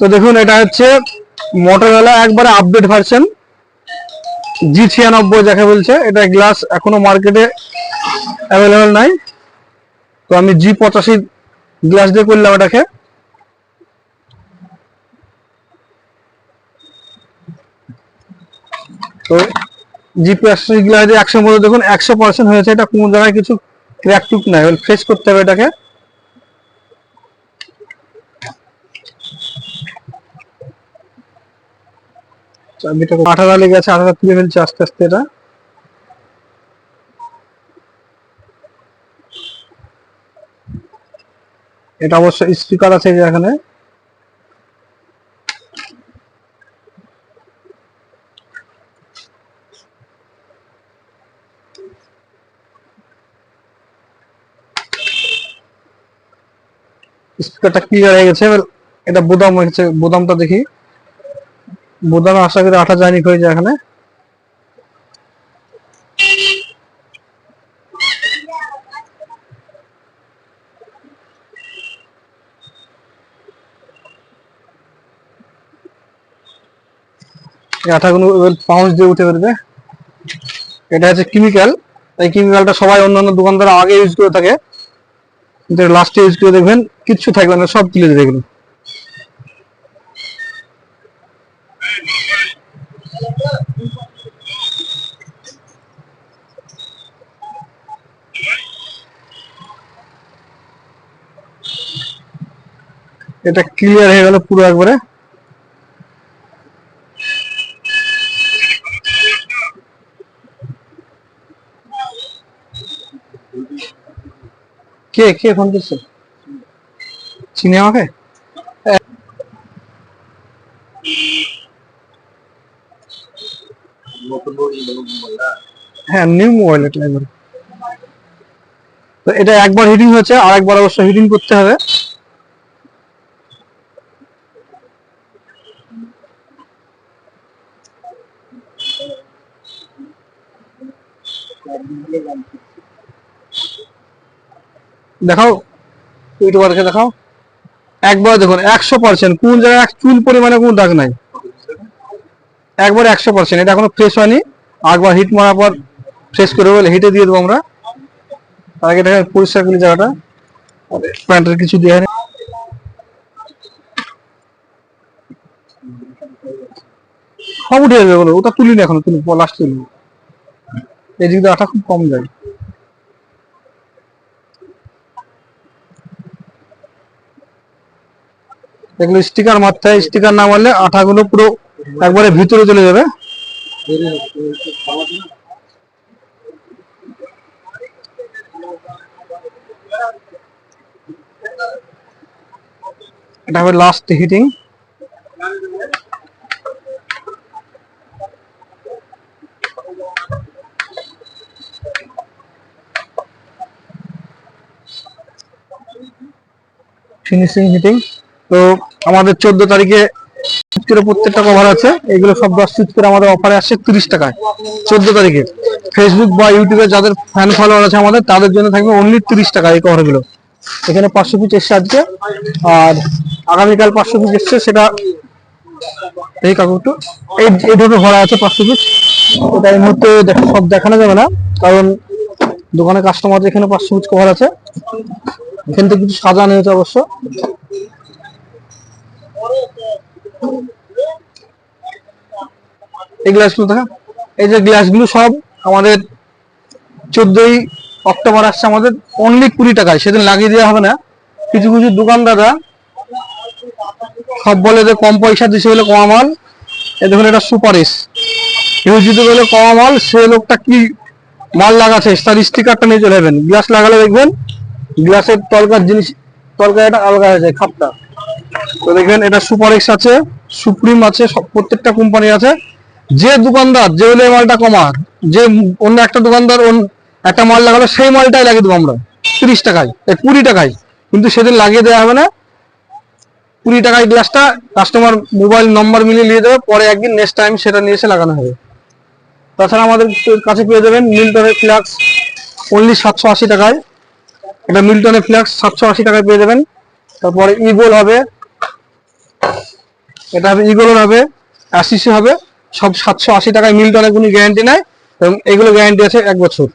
তো দেখুন, এটা হচ্ছে মোটরওয়ালা একবারে আপডেট ভার্সন জি ছিয়ানব্বই যাকে বলছে। এটা গ্লাস এখনও মার্কেটে অ্যাভেলেবেল নাই। তো আমি জি পঁচাশি গ্লাস দিয়ে করলাম এটাকে। তো জি পঁচাশি গ্লাস দিয়ে একশো মধ্যে দেখুন, একশো পার্সেন্ট হয়েছে। এটা কোনো জায়গায় কিছু ক্র্যাক টুক নাই। ফ্রেশ করতে হবে এটাকে। চাবিটা আঠারো লেগে তুলে ফেলছে আস্তে আস্তে এটা এটা অবশ্য স্পিকার আছে এখানে। স্পিকারটা ক্লিয়ার হয়ে গেছে, এবার এটা বোদাম হয়েছে বোদামটা দেখি। বোদামে আশা করি আঠা যায়নি হয়ে যায় এখানে। আঠাগুলো পাউন্স দিয়ে উঠে বেরোবে। এটা হচ্ছে কেমিক্যাল এই কেমিক্যালটা সবাই অন্যান্য দোকানদার আগে ইউজ করে থাকে। কিন্তু লাস্টে ইউজ করে দেখবেন, কিচ্ছু থাকবে না, সব তুলে দেবে এটা ক্লিয়ার হয়ে গেল পুরো একবারে। কে কে ফোন করছে? চিনি আমাকে? হ্যাঁ নিউ মোবাইল এটা একবার। তো এটা একবার হিটিং হয়েছে আর একবার অবশ্য হিটিং করতে হবে। দেখাও ইউটিউবারকে দেখাও। একবার দেখুন, একশো পার্সেন্ট কোন জায়গায় এক চুল পরিমাণে কোনো দাগ নাই। একবার একশো পার্সেন্ট এটা এখনও ফ্রেশ হয়নি। একবার হিট মারার পর ফ্রেশ করে বলে হিটে দিয়ে দেবো আমরা। আগে এটা পরিষ্কার করি জায়গাটা। প্যান্টের কিছু দেওয়া নেই। সব উঠে যাবে বলো ওটা তুলিনি এখনও তুলি লাস্ট তুলি এই দিক দিয়ে আটা খুব কম যায় এগুলো স্টিকার হয় স্টিকার না মারলে আঠাগুলো পুরো একবারে ভিতরে চলে যাবে। এটা হবে লাস্ট হিটিং ফিনিশিং হিটিং তো আমাদের চোদ্দ তারিখে করে প্রত্যেকটা কভার আছে। এগুলো সব দশ সুইচ করে আমাদের অফারে আসছে তিরিশ টাকায়। চোদ্দ তারিখে। ফেসবুক বা ইউটিউবে যাদের ফ্যান ফলোয়ার আছে আমাদের, তাদের জন্য থাকবে অনলি তিরিশ টাকা এই কভারগুলো। এখানে পাঁচশো পিস এসছে আজকে। আর আগামীকাল পাঁচশো পিস এসছে, সেটা এই কাকুরটা এই এইভাবে ভরা আছে পাঁচশো পিস এটা এই মুহূর্তে সব দেখানো যাবে না। কারণ দোকানে কাস্টমার এখানে পাঁচশো পিস কভার আছে। এখান থেকে কিছু সাজানো হয়েছে অবশ্য। এই গ্লাসগুলো দেখা। এই যে গ্লাসগুলো সব আমাদের চোদ্দই অক্টোবর আসছে আমাদের অনলি কুড়ি টাকায়। সেদিন লাগিয়ে দেওয়া হবে না। কিছু কিছু দোকানদাররা সব বলে যে কম পয়সা দিছে বলে কম মাল। এ দেখুন, এটা সুপারিশ। কেউ যদি বলে কম মাল, সে লোকটা কি মাল লাগাচ্ছে, তার স্টিকারটা নিয়ে চলে যাবেন। গ্লাস লাগালে দেখবেন গ্লাসের তলকার জিনিস তলকা এটা আলগা হয়ে যায়, খাপটা। তো দেখবেন এটা সুপার এক্স আছে, সুপ্রিম আছে প্রত্যেকটা কোম্পানি আছে। যে দোকানদার, যে হলে মালটা কমার, যে অন্য একটা দোকানদার একটা মাল লাগালো, সেই মালটাই লাগিয়ে দেবো আমরা। তিরিশ টাকায় কুড়ি টাকায়। কিন্তু সেদিন লাগিয়ে দেওয়া হবে না। কুড়ি টাকায় গ্লাসটা কাস্টমার মোবাইল নম্বর মিলিয়ে নিয়ে দেবে, পরে একদিন নেক্সট টাইম সেটা নিয়ে এসে লাগানো হবে। তাছাড়া আমাদের কাছে পেয়ে যাবেন মিল্টনের ফ্ল্যাক্স অনলি সাতশো আশি টাকায়। এটা মিল্টনের ফ্ল্যাক্স সাতশো আশি টাকায় পেয়ে যাবেন। তারপরে ইগোল হবে। এটা হবে ইগোলের হবে আশিসি হবে। সব সাতশো আশি টাকায় মিল্টনের কোনো গ্যারান্টি নাই এবং এগুলো গ্যারান্টি আছে এক বছর।